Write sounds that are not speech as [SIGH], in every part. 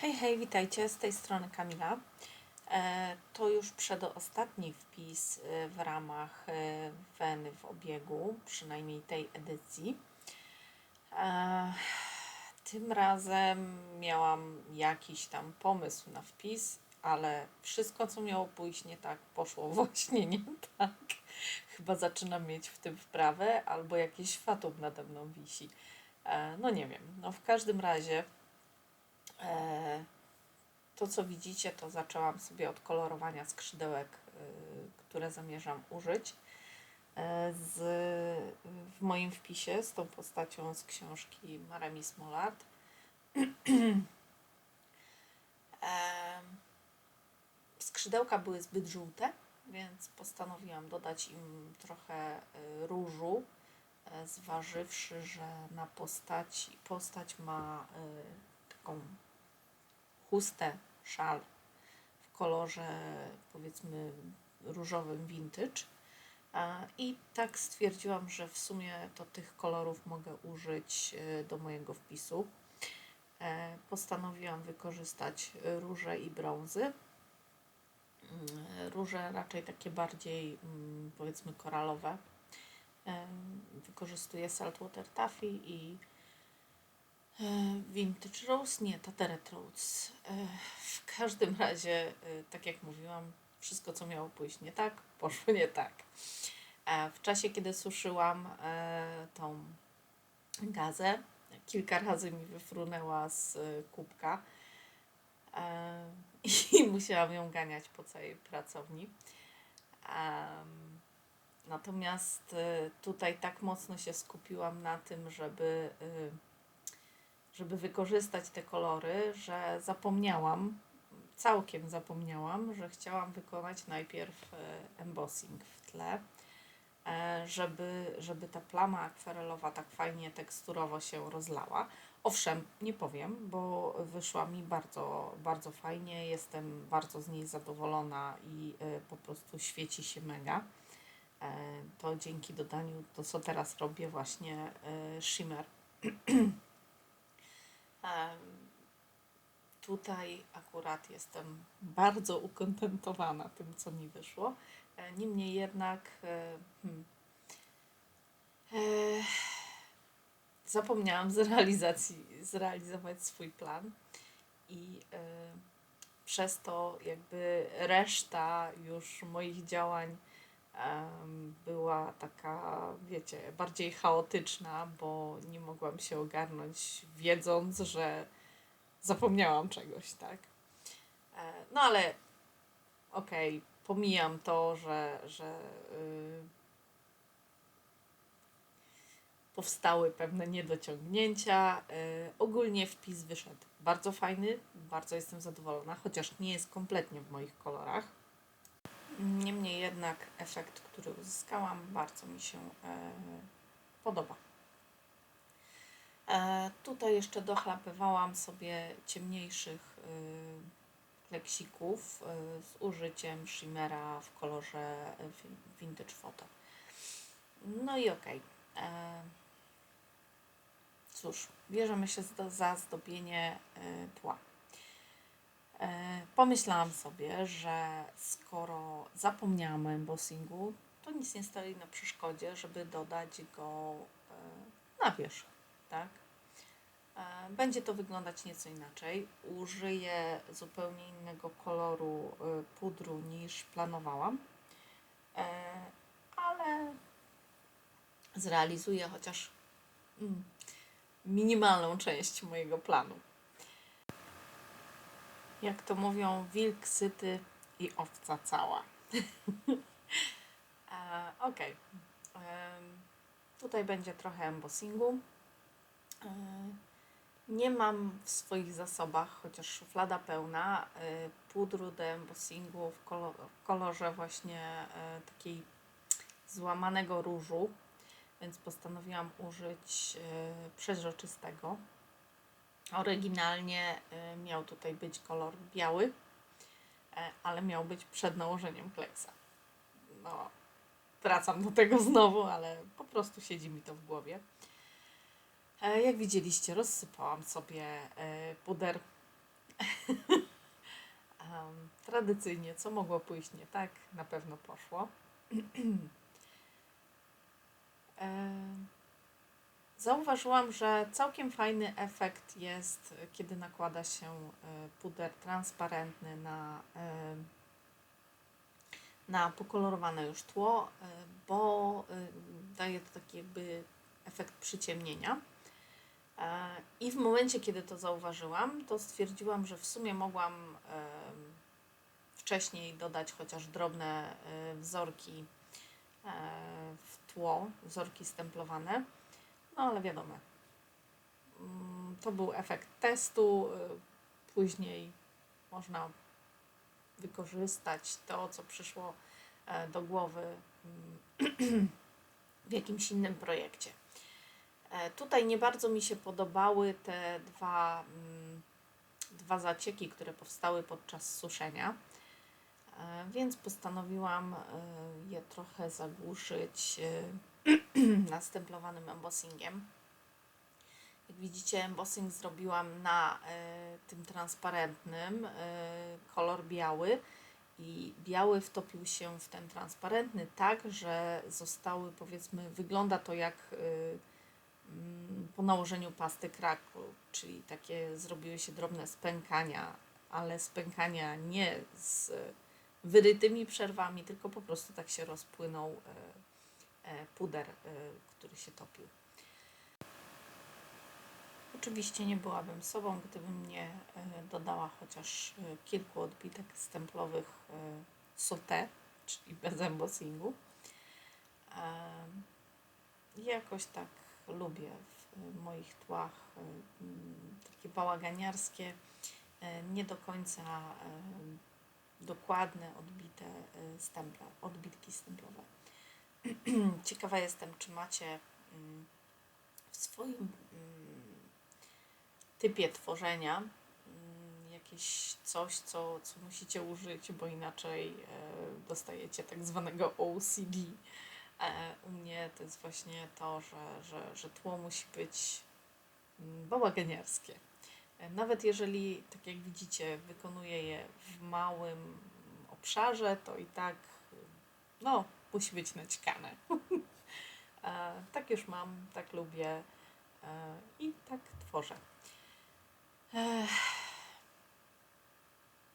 Hej, hej, witajcie, z tej strony Kamila. E, to już przedostatni wpis e, w ramach e, Weny w obiegu, przynajmniej tej edycji. Tym razem miałam jakiś tam pomysł na wpis, ale wszystko, co miało pójść nie tak, poszło [LAUGHS] właśnie nie tak. Chyba zaczynam mieć w tym wprawę, albo jakiś fatum nade mną wisi. No nie wiem. No w każdym razie To, co widzicie, to zaczęłam sobie od kolorowania skrzydełek, y, które zamierzam użyć. E, Z, w moim wpisie z tą postacią z książki Maremi Smolard. [CLEARS THROAT] Skrzydełka były zbyt żółte, więc postanowiłam dodać im trochę y, różu, e, zważywszy, że na postaci, postać ma y, taką chustę, szal w kolorze powiedzmy różowym vintage. I tak stwierdziłam, że w sumie to tych kolorów mogę użyć e, do mojego wpisu. E, Postanowiłam wykorzystać róże i brązy. Mm, Róże raczej takie bardziej mm, powiedzmy koralowe. E, Wykorzystuję Saltwater Taffy i Vintage Rose? Nie, Tateret Rose. E, W każdym razie, e, tak jak mówiłam, wszystko co miało pójść nie tak, poszło nie tak. E, W czasie, kiedy suszyłam e, tą gazę, kilka razy mi wyfrunęła z e, kubka e, [LAUGHS] i musiałam ją ganiać po całej pracowni. Natomiast e, tutaj tak mocno się skupiłam na tym, żeby e, żeby wykorzystać te kolory, że zapomniałam, całkiem zapomniałam, że chciałam wykonać najpierw e, embossing w tle, e, żeby, żeby ta plama akwarelowa tak fajnie teksturowo się rozlała. Owszem, nie powiem, bo wyszła mi bardzo, bardzo fajnie, jestem bardzo z niej zadowolona i e, po prostu świeci się mega. To dzięki dodaniu, to co teraz robię, właśnie shimmer. [CLEARS THROAT] Tutaj akurat jestem bardzo ukontentowana tym, co mi wyszło. E, Niemniej jednak e, hmm, e, zapomniałam zrealizacji, zrealizować swój plan i e, przez to jakby reszta już moich działań była taka, wiecie, bardziej chaotyczna, bo nie mogłam się ogarnąć, wiedząc, że zapomniałam czegoś, tak? E, No ale okej, pomijam to, że, że y, powstały pewne niedociągnięcia. Y, ogólnie wpis wyszedł bardzo fajny, bardzo jestem zadowolona, chociaż nie jest kompletnie w moich kolorach. Niemniej jednak efekt, który uzyskałam, bardzo mi się e, podoba. E, tutaj jeszcze dochlapywałam sobie ciemniejszych y, kleksików z użyciem shimmera w kolorze Vintage Photo. No i okej. E, Cóż, bierzemy się za zdobienie tła. E, Pomyślałam sobie, że skoro zapomniałam o embossingu, to nic nie stoi na przeszkodzie, żeby dodać go e, na wierzch, tak? E, Będzie to wyglądać nieco inaczej. Użyję zupełnie innego koloru pudru niż planowałam, ale zrealizuję chociaż mm, minimalną część mojego planu. Jak to mówią, wilk syty i owca cała. [LAUGHS] E. Em, Tutaj będzie trochę embossingu. E, Nie mam w swoich zasobach, chociaż szuflada pełna, e, pudru do embossingu w kolorze właśnie e, takiej złamanego różu, więc postanowiłam użyć e, przeźroczystego. Oryginalnie e, miał tutaj być kolor biały, e, ale miał być przed nałożeniem kleksa. No, wracam do tego znowu, ale po prostu siedzi mi to w głowie. E, Jak widzieliście, rozsypałam sobie e, puder [LAUGHS] Tradycyjnie, co mogło pójść nie tak, na pewno poszło. [CLEARS THROAT] Zauważyłam, że całkiem fajny efekt jest, kiedy nakłada się e, puder transparentny na, e, na pokolorowane już tło, e, bo daje to taki jakby efekt przyciemnienia. I w momencie, kiedy to zauważyłam, to stwierdziłam, że w sumie mogłam wcześniej dodać chociaż drobne wzorki w tło, wzorki stemplowane. No ale wiadomo, mm, to był efekt testu. y, Później można wykorzystać to, co przyszło e, do głowy mm, [CLEARS THROAT] w jakimś innym projekcie. E, Tutaj nie bardzo mi się podobały te dwa, mm, dwa zacieki, które powstały podczas suszenia, E, więc postanowiłam je trochę zagłuszyć e, [CLEARS THROAT] nastemplowanym embossingiem. Jak widzicie, embossing zrobiłam na e, tym transparentnym, e, kolor biały i biały wtopił się w ten transparentny tak, że zostały powiedzmy, wygląda to jak e, mm, po nałożeniu pasty kraku, czyli takie zrobiły się drobne spękania, ale spękania nie z wyrytymi przerwami, tylko po prostu tak się rozpłynął puder, e, który się topił. Oczywiście nie byłabym sobą, gdybym nie e, dodała chociaż e, kilku odbitek stemplowych e, sauté, czyli bez embossingu. Jakoś tak lubię w moich tłach e, takie bałaganiarskie, e, nie do końca e, dokładne, odbite e, stemple, odbitki stemplowe. [CLEARS THROAT] Ciekawa jestem, czy macie mm, w swoim mm, typie tworzenia mm, jakieś coś, co, co musicie użyć, bo inaczej e, dostajecie tak zwanego OCD. E, u mnie to jest właśnie to, że, że, że tło musi być bałaganiarskie. E, Nawet jeżeli, tak jak widzicie, wykonuję je w małym obszarze, to i tak no, musi być naćkane. Tak już mam, tak lubię e, i tak tworzę.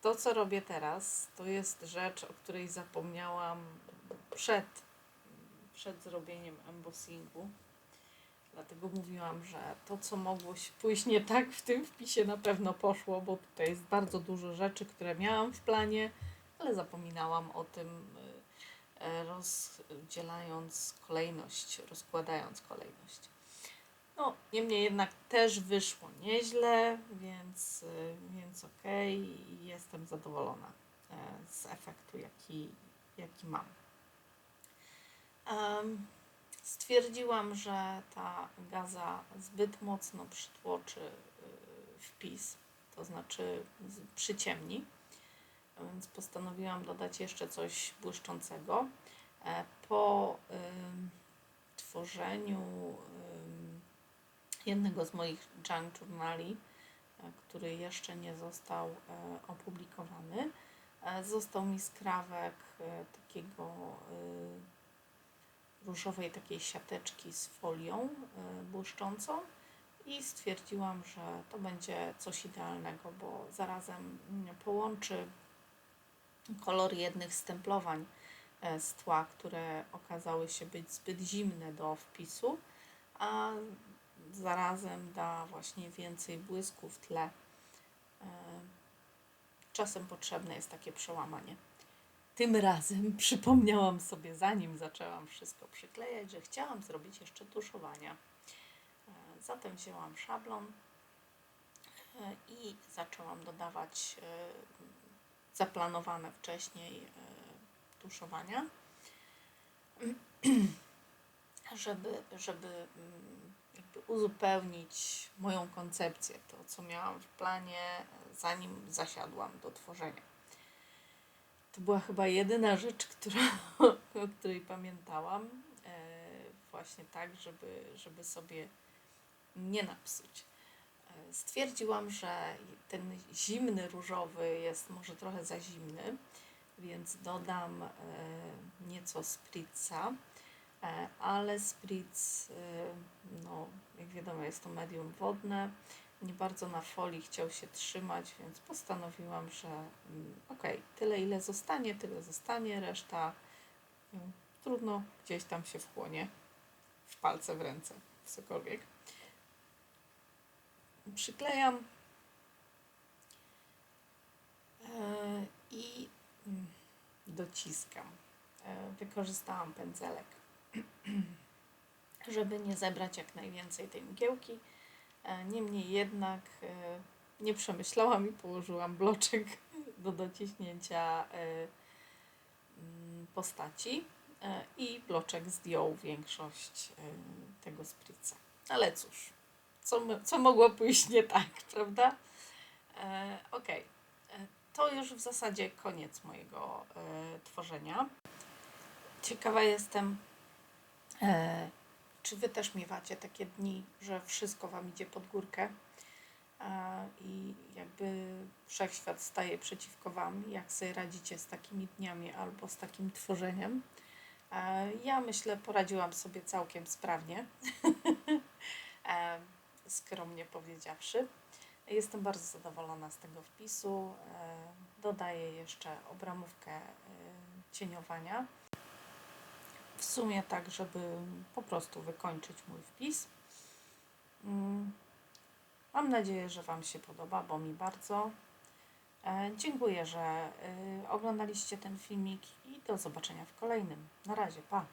To, co robię teraz, to jest rzecz, o której zapomniałam przed, przed zrobieniem embossingu. Dlatego mówiłam, że to, co mogło się pójść nie tak w tym wpisie, na pewno poszło, bo tutaj jest bardzo dużo rzeczy, które miałam w planie, ale zapominałam o tym, rozdzielając kolejność, rozkładając kolejność. No, niemniej jednak też wyszło nieźle, więc, więc okej, jestem zadowolona e, z efektu, jaki, jaki mam. Stwierdziłam, że ta gaza zbyt mocno przytłoczy y, wpis, to znaczy przyciemni, więc postanowiłam dodać jeszcze coś błyszczącego. E, Po tworzeniu jednego z moich junk journali, e, który jeszcze nie został e, opublikowany, został mi skrawek takiego różowej takiej siateczki z folią błyszczącą i stwierdziłam, że to będzie coś idealnego, bo zarazem mm, połączy kolor jednych stemplowań e, z tła, które okazały się być zbyt zimne do wpisu, a zarazem da właśnie więcej błysku w tle. E, Czasem potrzebne jest takie przełamanie. Tym razem [LAUGHS] przypomniałam sobie, zanim zaczęłam wszystko przyklejać, że chciałam zrobić jeszcze tuszowania. E, Zatem wzięłam szablon i zaczęłam dodawać zaplanowane wcześniej e, tuszowania, [CLEARS THROAT] żeby, żeby mm, uzupełnić moją koncepcję, to co miałam w planie, e, zanim zasiadłam do tworzenia. To była chyba jedyna rzecz, która, [LAUGHS] o której pamiętałam. E, właśnie tak, żeby, żeby sobie nie napsuć. Stwierdziłam, że ten zimny różowy jest może trochę za zimny, więc dodam e, nieco spritza, e, ale spritz, e, no jak wiadomo jest to medium wodne, nie bardzo na folii chciał się trzymać, więc postanowiłam, że mm, okej, tyle ile zostanie, tyle zostanie, reszta mm, trudno, gdzieś tam się wchłonie w palce, w ręce, w cokolwiek. Przyklejam e, i mm, dociskam. E, Wykorzystałam pędzelek, żeby nie zebrać jak najwięcej tej mgiełki. E, Niemniej jednak nie przemyślałam i położyłam bloczek [LAUGHS] do dociśnięcia mm, postaci i bloczek zdjął większość tego spritza. Ale cóż, co, co mogło pójść nie tak, [LAUGHS] prawda? E, Okej, E, to już w zasadzie koniec mojego e, tworzenia. Ciekawa jestem, e, czy Wy też miewacie takie dni, że wszystko Wam idzie pod górkę e, i jakby wszechświat staje przeciwko Wam, jak sobie radzicie z takimi dniami albo z takim tworzeniem. E, Ja myślę, poradziłam sobie całkiem sprawnie, [LAUGHS] e, skromnie powiedziawszy. Jestem bardzo zadowolona z tego wpisu. E, Dodaję jeszcze obramówkę e, cieniowania. W sumie tak, żeby po prostu wykończyć mój wpis. Mm, Mam nadzieję, że Wam się podoba, bo mi bardzo. E, Dziękuję, że oglądaliście ten filmik i do zobaczenia w kolejnym. Na razie, pa!